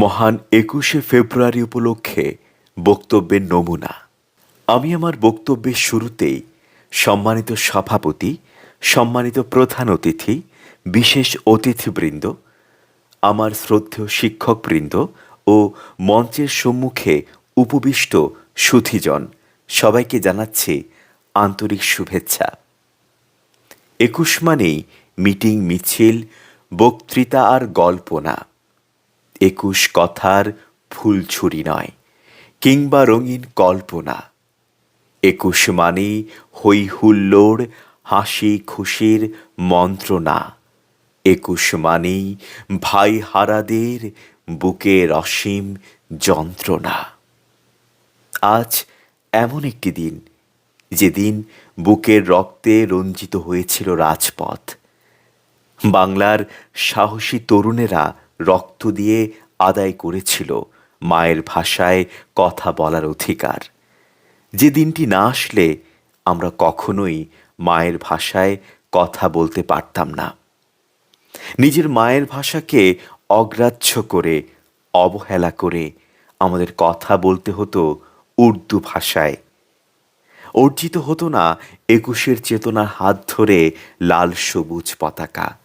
মহান একুশে ফেব্রুয়ারি উপলক্ষে বক্তব্যের নমুনা। আমি আমার বক্তব্যের শুরুতেই সম্মানিত সভাপতি, সম্মানিত প্রধান অতিথি, বিশেষ অতিথিবৃন্দ, আমার শ্রদ্ধেয় শিক্ষকবৃন্দ ও মঞ্চের সম্মুখে উপবিষ্ট সুথিজন সবাইকে জানাচ্ছি আন্তরিক শুভেচ্ছা। একুশ মানেই মিটিং, মিছিল, বক্তৃতা আর গল্প না একুশ কথার ফুলছুরি নয়, কিংবা রঙিন কল্পনা। একুশ মানেই হই হুল্লোড়, হাসি খুশির মন্ত্রণা। একুশ মানেই ভাই হারাদের বুকের অসীম যন্ত্রণা। আজ এমন একটি দিন, যেদিন বুকের রক্তে রঞ্জিত হয়েছিল রাজপথ। বাংলার সাহসী তরুণেরা রক্ত দিয়ে আদায় করেছিল মায়ের ভাষায় কথা বলার অধিকার। যে দিনটি না আসলে আমরা কখনোই মায়ের ভাষায় কথা বলতে পারতাম না। নিজের মায়ের ভাষাকে অগ্রাহ্য করে, অবহেলা করে আমাদের কথা বলতে হতো উর্দু ভাষায়। অর্জিত হতো না একুশের চেতনার হাত ধরে লাল সবুজ পতাকা।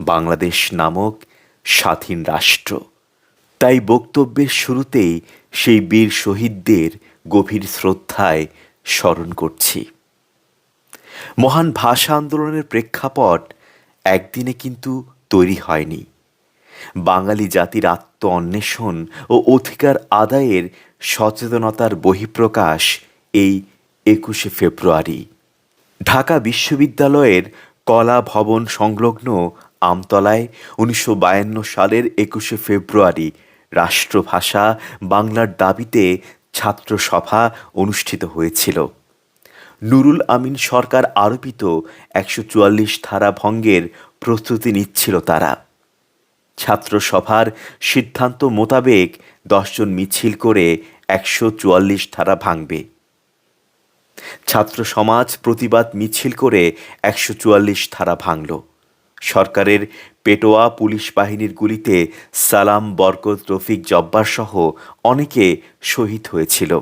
বাংলাদেশ নামক স্বাধীন রাষ্ট্র। তাই বক্তব্যের শুরুতেই সেই বীর শহীদদের গভীর শ্রদ্ধায় স্মরণ করছি। মহান ভাষা আন্দোলনের প্রেক্ষাপট একদিনে কিন্তু তৈরি হয়নি। বাঙালি জাতির আত্ম অন্বেষণ ও অধিকার আদায়ের সচেতনতার বহিঃপ্রকাশ এই একুশে ফেব্রুয়ারি। ঢাকা বিশ্ববিদ্যালয়ের কলা ভবন সংলগ্ন আমতলায় উনিশশো বায়ান্ন সালের একুশে ফেব্রুয়ারি রাষ্ট্রভাষা বাংলার দাবিতে ছাত্র সভা অনুষ্ঠিত হয়েছিল। নুরুল আমিন সরকার আরোপিত একশো চুয়াল্লিশ ধারা ভঙ্গের প্রস্তুতি নিচ্ছিল তারা। ছাত্র সভার সিদ্ধান্ত মোতাবেক দশজন মিছিল করে একশো চুয়াল্লিশ ধারা ভাঙবে। ছাত্র সমাজ প্রতিবাদ মিছিল করে একশো চুয়াল্লিশ ধারা ভাঙল। সরকারের পেটোয়া পুলিশ বাহিনীর গুলিতে সালাম, বরকত, রফিক, জব্বার সহ অনেকে শহীদ হয়েছিল।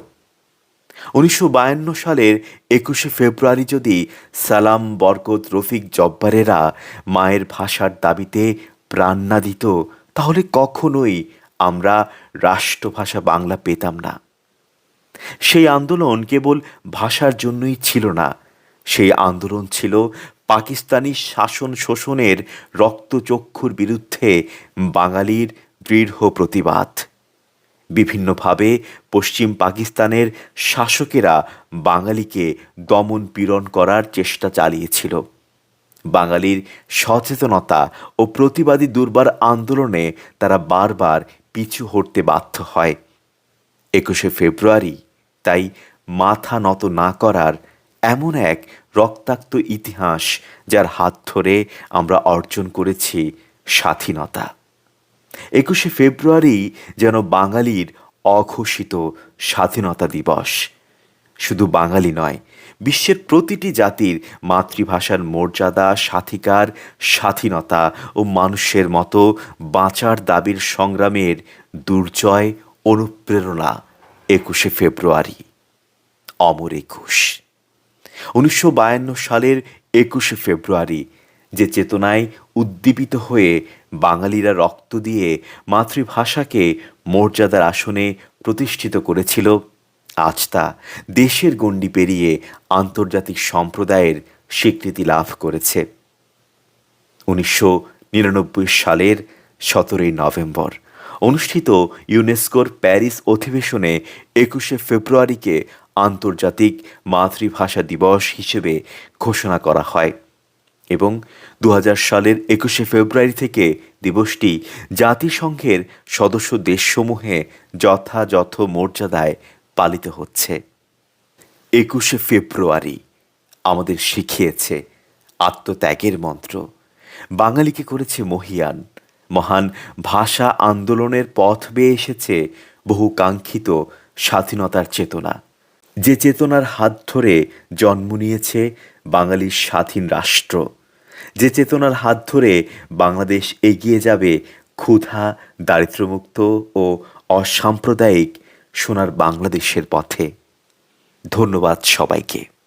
উনিশশো বায়ান্ন সালের একুশে ফেব্রুয়ারি যদি সালাম, বরকত, রফিক, জব্বারেরা মায়ের ভাষার দাবিতে প্রাণ না দিত, তাহলে কখনোই আমরা রাষ্ট্রভাষা বাংলা পেতাম না। সেই আন্দোলন কেবল ভাষার জন্যই ছিল না, সেই আন্দোলন ছিল পাকিস্তানি শাসন শোষণের রক্তচক্ষুর বিরুদ্ধে বাঙালির দৃঢ় প্রতিবাদ। বিভিন্নভাবে পশ্চিম পাকিস্তানের শাসকেরা বাঙালিকে দমন পীড়ন করার চেষ্টা চালিয়েছিল। বাঙালির সচেতনতা ও প্রতিবাদী দুর্বার আন্দোলনে তারা বারবার পিছু হটতে বাধ্য হয়। একুশে ফেব্রুয়ারি, তাই মাথা নত না করার এমন এক রক্তাক্ত ইতিহাস যার হাত ধরে আমরা অর্জন করেছি স্বাধীনতা। একুশে ফেব্রুয়ারি যেন বাঙালির অঘোষিত স্বাধীনতা দিবস। শুধু বাঙালি নয়, বিশ্বের প্রতিটি জাতির মাতৃভাষার মর্যাদা, স্বাধিকার, স্বাধীনতা ও মানুষের মতো বাঁচার দাবির সংগ্রামের দুর্জয় অনুপ্রেরণা একুশে ফেব্রুয়ারি। অমর একুশ। উনিশশো বায়ান্ন সালের একুশে ফেব্রুয়ারি, যে চেতনায় উদ্দীপিত হয়ে বাঙালিরা রক্ত দিয়ে মাতৃভাষাকে মর্যাদার আসনে প্রতিষ্ঠিত করেছিল, আজ তা দেশের গণ্ডি পেরিয়ে আন্তর্জাতিক সম্প্রদায়ের স্বীকৃতি লাভ করেছে। উনিশশো নিরানব্বই সালের সতেরোই নভেম্বর, অনুষ্ঠিত ইউনেস্কোর প্যারিস অধিবেশনে একুশে ফেব্রুয়ারিকে আন্তর্জাতিক মাতৃভাষা দিবস হিসেবে ঘোষণা করা হয় এবং দু হাজার সালের একুশে ফেব্রুয়ারি থেকে দিবসটি জাতিসংঘের সদস্য দেশসমূহে যথাযথ মর্যাদায় পালিত হচ্ছে। একুশে ফেব্রুয়ারি আমাদের শিখিয়েছে আত্মত্যাগের মন্ত্র। বাঙালিকে করেছে মহিয়ান। মহান ভাষা আন্দোলনের পথ বেয়ে এসেছে বহু কাঙ্ক্ষিত স্বাধীনতার চেতনা। যে চেতনার হাত ধরে জন্ম নিয়েছে বাঙালির স্বাধীন রাষ্ট্র। যে চেতনার হাত ধরে বাংলাদেশ এগিয়ে যাবে ক্ষুধা দারিদ্রমুক্ত ও অসাম্প্রদায়িক সোনার বাংলাদেশের পথে। ধন্যবাদ সবাইকে।